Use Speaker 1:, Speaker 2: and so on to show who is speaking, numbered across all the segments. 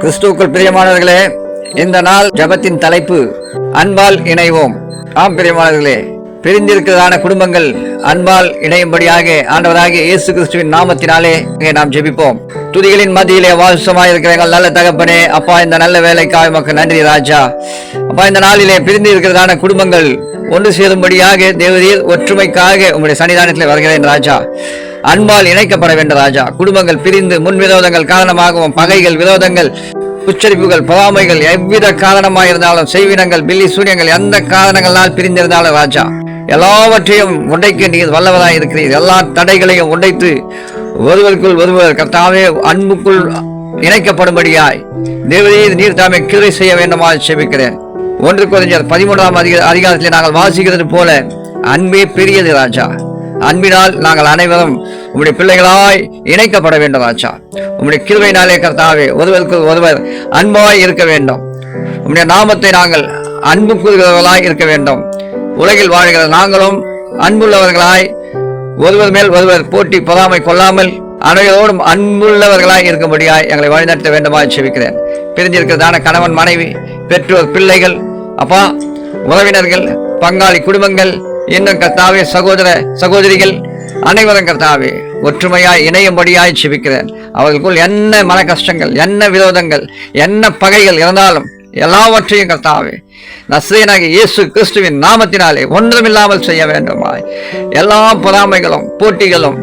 Speaker 1: கிறிஸ்துவுக்குள் பிரியமானவர்களே இந்த நாள் ஜெபத்தின் தலைப்பு அன்பால் இணைவோம். ஆம் பிரியமானவர்களே பிரிந்திருக்கிறதான குடும்பங்கள் அன்பால் இணையும்படியாக ஆண்டவராக இயேசு கிறிஸ்துவின் நாமத்தினாலே இங்கே நாம் ஜெபிப்போம். துதிகளின் மத்தியிலே வாசமாக இருக்கிற எங்கள் நல்ல தகப்பனே அப்பா இந்த நல்ல வேலைக்காக மக்கள் நன்றி ராஜா. அப்பா இந்த நாளிலே பிரிந்து இருக்கிறதான குடும்பங்கள் ஒன்று சேரும்படியாக தேவதியில் ஒற்றுமைக்காக உங்களுடைய சன்னிதானத்தில் வருகிறேன் ராஜா. அன்பால் இணைக்கப்பட வேண்டும் ராஜா. குடும்பங்கள் பிரிந்து முன் விரோதங்கள் காரணமாகவும் பகைகள் விரோதங்கள் உச்சரிப்புகள் பொறாமைகள் எவ்வித காரணமாக இருந்தாலும் செய்வினங்கள் பில்லி சூரியங்கள் எந்த காரணங்களால் பிரிந்திருந்தாலும் ராஜா. எல்லாவற்றையும் உடைக்க நீர் வல்லவராக இருக்கிறீர். எல்லா தடைகளையும் உடைத்து ஒருவருக்குள் ஒருவர் கர்த்தாவே அன்புக்குள் இணைக்கப்படும்படியாய் தேவதையை நீர் தாமே கிருவை செய்ய வேண்டுமா செபிக்கிறேன். ஒன்று குறைஞ்சர் பதிமூன்றாம் அதிக அதிகாரத்தில் நாங்கள் வாசிக்கிறது போல அன்பே பெரியது ராஜா. அன்பினால் நாங்கள் அனைவரும் உம்முடைய பிள்ளைகளாய் இணைக்கப்பட வேண்டும் ஆச்சா. உம்முடைய கிருவையினாலே கர்த்தாவே ஒருவருக்கு ஒருவர் அன்பாய் இருக்க வேண்டும். உம்முடைய நாமத்தை நாங்கள் அன்பு கூறுகிறவர்களாய் இருக்க வேண்டும். உலகில் வாழ்கிற நாங்களும் அன்புள்ளவர்களாய் ஒருவர் மேல் ஒருவர் போட்டி பொறாமை கொள்ளாமல் அனைவரோடும் அன்புள்ளவர்களாய் இருக்கும்படியாய் எங்களை வழிநடத்த வேண்டுமாய் செவிக்கிறேன் பிரிஞ்சிருக்கிறதான கணவன் மனைவி பெற்றோர் பிள்ளைகள் அப்பா உறவினர்கள் பங்காளி குடும்பங்கள் இன்னும் கர்த்தாவே சகோதர சகோதரிகள் அனைவரும் கர்த்தாவே ஒற்றுமையாய் இணையும்படியாய் சிபிக்கிறேன் அவர்களுக்குள் என்ன மன கஷ்டங்கள் என்ன விரோதங்கள் என்ன பகைகள் இருந்தாலும் எல்லாவற்றையும் கர்த்தாவே நஸ்ரீனாகிய இயேசு கிறிஸ்துவின் நாமத்தினாலே ஒன்றுமில்லாமல் செய்ய வேண்டுமாய். எல்லா பொறாமைகளும் போட்டிகளும்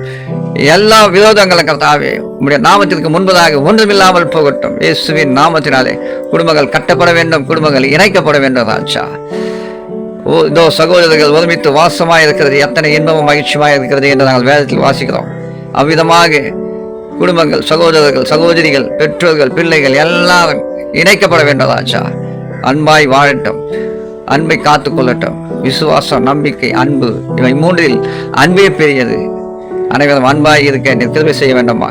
Speaker 1: எல்லா விரோதங்களும் கர்த்தாவே உங்களுடைய நாமத்திற்கு முன்பதாக ஒன்றுமில்லாமல் போகட்டும். இயேசுவின் நாமத்தினாலே குடும்பங்கள் கட்டப்பட வேண்டும் குடும்பங்கள் இணைக்கப்பட வேண்டும் ராஜா. ஓ இதோ சகோதரர்கள் ஒருமித்து வாசமாக இருக்கிறது எத்தனை இன்பமும் மகிழ்ச்சியாக இருக்கிறது என்று நாங்கள் வேதத்தில் வாசிக்கிறோம். அவ்விதமாக குடும்பங்கள் சகோதரர்கள் சகோதரிகள் பெற்றோர்கள் பிள்ளைகள் எல்லாரும் இணைக்கப்பட வேண்டும் ராஜா. அன்பாய் வாழட்டும் அன்பை காத்துக்கொள்ளட்டும் விசுவாசம் நம்பிக்கை அன்பு இவை மூன்றில் அன்பே பெரியது. அனைவரும் அன்பாய் இருக்க நீ கிருபை செய்ய வேண்டுமா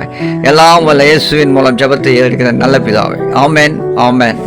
Speaker 1: எல்லாம் வல்ல இயேசுவின் மூலம் ஜெபத்தை ஏற்கிற நல்ல பிதாவை. ஆமேன் ஆமேன்.